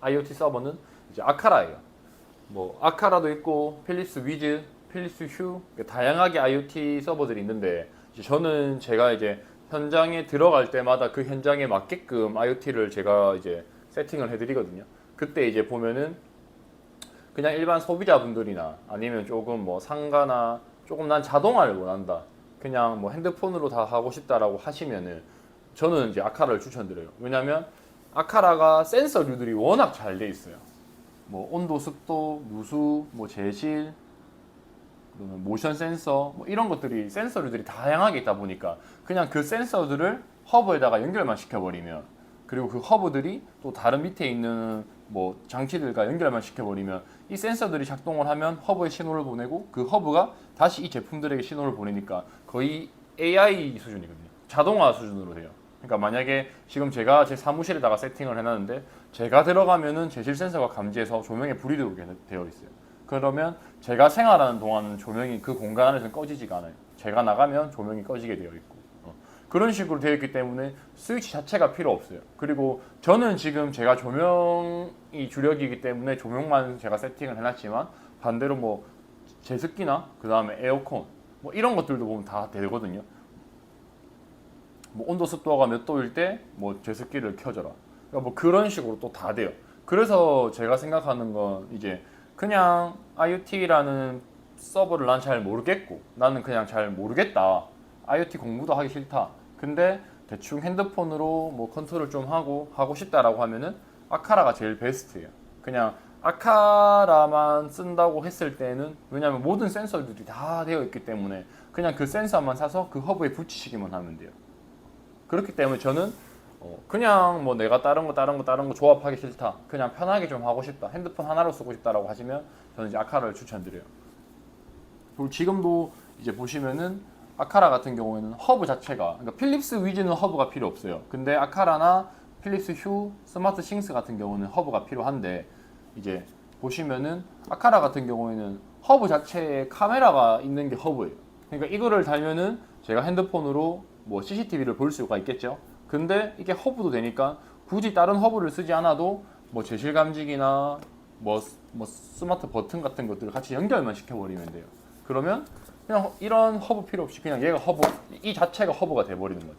IoT 서버는 이제 아카라예요. 뭐 아카라도 있고 필립스 위즈, 필립스 휴 다양하게 IoT 서버들이 있는데 저는 제가 이제 현장에 들어갈 때마다 그 현장에 맞게끔 IoT를 제가 이제 세팅을 해드리거든요. 그때 이제 보면은 그냥 일반 소비자분들이나 아니면 조금 뭐 상가나 조금 난 자동화를 원한다. 그냥 뭐 핸드폰으로 다 하고 싶다라고 하시면은 저는 이제 아카라를 추천드려요. 왜냐면 아카라가 센서류들이 워낙 잘 돼 있어요. 뭐 온도, 습도, 누수, 뭐 제실, 그다음에 모션 센서 뭐 이런 것들이 센서류들이 다양하게 있다 보니까 그냥 그 센서들을 허브에다가 연결만 시켜버리면 그리고 그 허브들이 또 다른 밑에 있는 뭐 장치들과 연결만 시켜버리면 이 센서들이 작동을 하면 허브에 신호를 보내고 그 허브가 다시 이 제품들에게 신호를 보내니까 거의 AI 수준이거든요. 자동화 수준으로 돼요. 그러니까 만약에 지금 제가 제 사무실에다가 세팅을 해놨는데 제가 들어가면은 제실 센서가 감지해서 조명에 불이 들어오게 되어 있어요. 그러면 제가 생활하는 동안 조명이 그 공간 안에서 꺼지지가 않아요. 제가 나가면 조명이 꺼지게 되어 있고 어. 그런 식으로 되어 있기 때문에 스위치 자체가 필요 없어요. 그리고 저는 지금 제가 조명이 주력이기 때문에 조명만 제가 세팅을 해놨지만 반대로 뭐 제습기나 그 다음에 에어컨 뭐 이런 것들도 보면 다 되거든요. 뭐 온도 습도가 몇 도일 때 뭐 제습기를 켜줘라. 그러니까 뭐 그런 식으로 또 다 돼요. 그래서 제가 생각하는 건 이제 그냥 IoT라는 서버를 난 잘 모르겠고 나는 그냥 잘 모르겠다. IoT 공부도 하기 싫다. 근데 대충 핸드폰으로 뭐 컨트롤 좀 하고 하고 싶다라고 하면은 아카라가 제일 베스트예요. 그냥 아카라만 쓴다고 했을 때는 왜냐하면 모든 센서들이 다 되어 있기 때문에 그냥 그 센서만 사서 그 허브에 붙이시기만 하면 돼요. 그렇기 때문에 저는 어, 그냥 뭐 내가 다른 거 다른 거 다른 거 조합하기 싫다. 그냥 편하게 좀 하고 싶다. 핸드폰 하나로 쓰고 싶다라고 하시면 저는 이제 아카라를 추천드려요. 그리고 지금도 이제 보시면은 아카라 같은 경우에는 허브 자체가 그러니까 필립스 위즈는 허브가 필요 없어요. 근데 아카라나 필립스 휴, 스마트 싱스 같은 경우는 허브가 필요한데 이제 보시면은 아카라 같은 경우에는 허브 자체에 카메라가 있는 게 허브예요. 그러니까 이거를 달면은 제가 핸드폰으로 뭐 CCTV를 볼 수가 있겠죠. 근데 이게 허브도 되니까 굳이 다른 허브를 쓰지 않아도 뭐 제실 감지기나 뭐, 스- 뭐 스마트 버튼 같은 것들을 같이 연결만 시켜버리면 돼요. 그러면 그냥 허- 이런 허브 필요 없이 그냥 얘가 허브 이 자체가 허브가 돼버리는 거죠.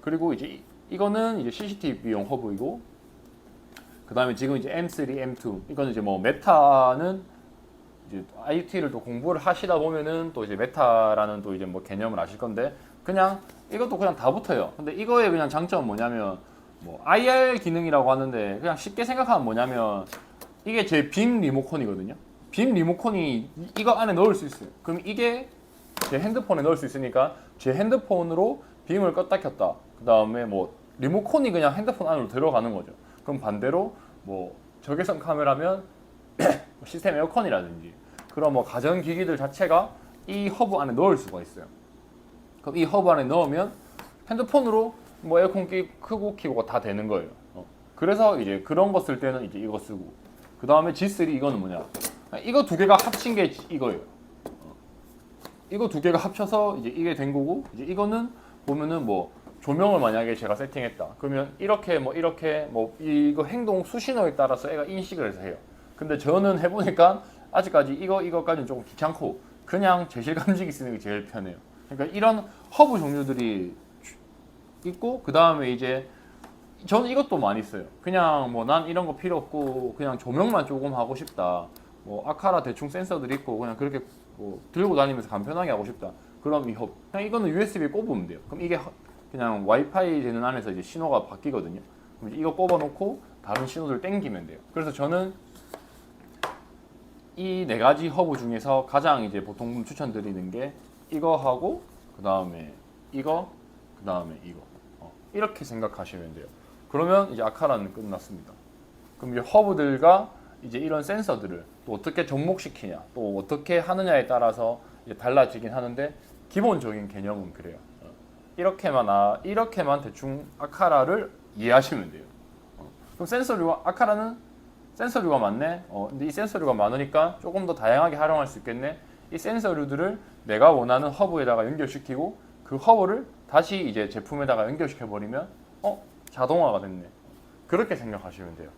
그리고 이제 이- 이거는 이제 CCTV용 허브이고 그 다음에 지금 이제 M3, M2 이거는 이제 뭐 메타는 이제 IoT를 또 공부를 하시다 보면은 또 이제 메타라는 또 이제 뭐 개념을 아실 건데 그냥 이것도 그냥 다 붙어요. 근데 이거의 그냥 장점은 뭐냐면 뭐 IR 기능이라고 하는데 그냥 쉽게 생각하면 뭐냐면 이게 제 빔 리모컨이거든요. 빔 리모컨이 이- 이거 안에 넣을 수 있어요. 그럼 이게 제 핸드폰에 넣을 수 있으니까 제 핸드폰으로 빔을 껐다 켰다. 그 다음에 뭐 리모컨이 그냥 핸드폰 안으로 들어가는 거죠. 그럼 반대로 뭐 적외선 카메라면 시스템 에어컨이라든지 그런 뭐 가전 기기들 자체가 이 허브 안에 넣을 수가 있어요. 그럼 이 허브 안에 넣으면 핸드폰으로 뭐 에어컨 끼 크고 키고가 다 되는 거예요. 어. 그래서 이제 그런 거 쓸 때는 이제 이거 쓰고 그 다음에 G3 이거는 뭐냐? 이거 두 개가 합친 게 이거예요. 어. 이거 두 개가 합쳐서 이제 이게 된 거고 이제 이거는 보면은 뭐 조명을 만약에 제가 세팅했다. 그러면 이렇게 뭐 이렇게 뭐 이거 행동 수신호에 따라서 애가 인식을 해서 해요. 근데 저는 해보니까 아직까지 이거 이거까지는 조금 귀찮고 그냥 제실 감지기 쓰는 게 제일 편해요. 그러니까 이런 허브 종류들이 있고 그 다음에 이제 저는 이것도 많이 써요. 그냥 뭐 난 이런 거 필요 없고 그냥 조명만 조금 하고 싶다. 뭐 아카라 대충 센서들 있고 그냥 그렇게 뭐 들고 다니면서 간편하게 하고 싶다. 그럼 이 허브 그냥 이거는 USB에 꼽으면 돼요. 그럼 이게 허- 그냥 와이파이 되는 안에서 이제 신호가 바뀌거든요. 그럼 이거 꼽아놓고 다른 신호들 땡기면 돼요. 그래서 저는 이 네 가지 허브 중에서 가장 이제 보통 추천드리는 게 이거 하고 그 다음에 이거 그 다음에 이거 어, 이렇게 생각하시면 돼요. 그러면 이제 아카라는 끝났습니다. 그럼 이제 허브들과 이제 이런 센서들을 또 어떻게 접목시키냐, 또 어떻게 하느냐에 따라서 이제 달라지긴 하는데 기본적인 개념은 그래요. 어, 이렇게만 아, 이렇게만 대충 아카라를 이해하시면 돼요. 어, 그럼 센서류와 아카라는 센서류가 많네. 어, 근데 이 센서류가 많으니까 조금 더 다양하게 활용할 수 있겠네. 이 센서류들을 내가 원하는 허브에다가 연결시키고 그 허브를 다시 이제 제품에다가 연결시켜 버리면 어 자동화가 됐네. 그렇게 생각하시면 돼요.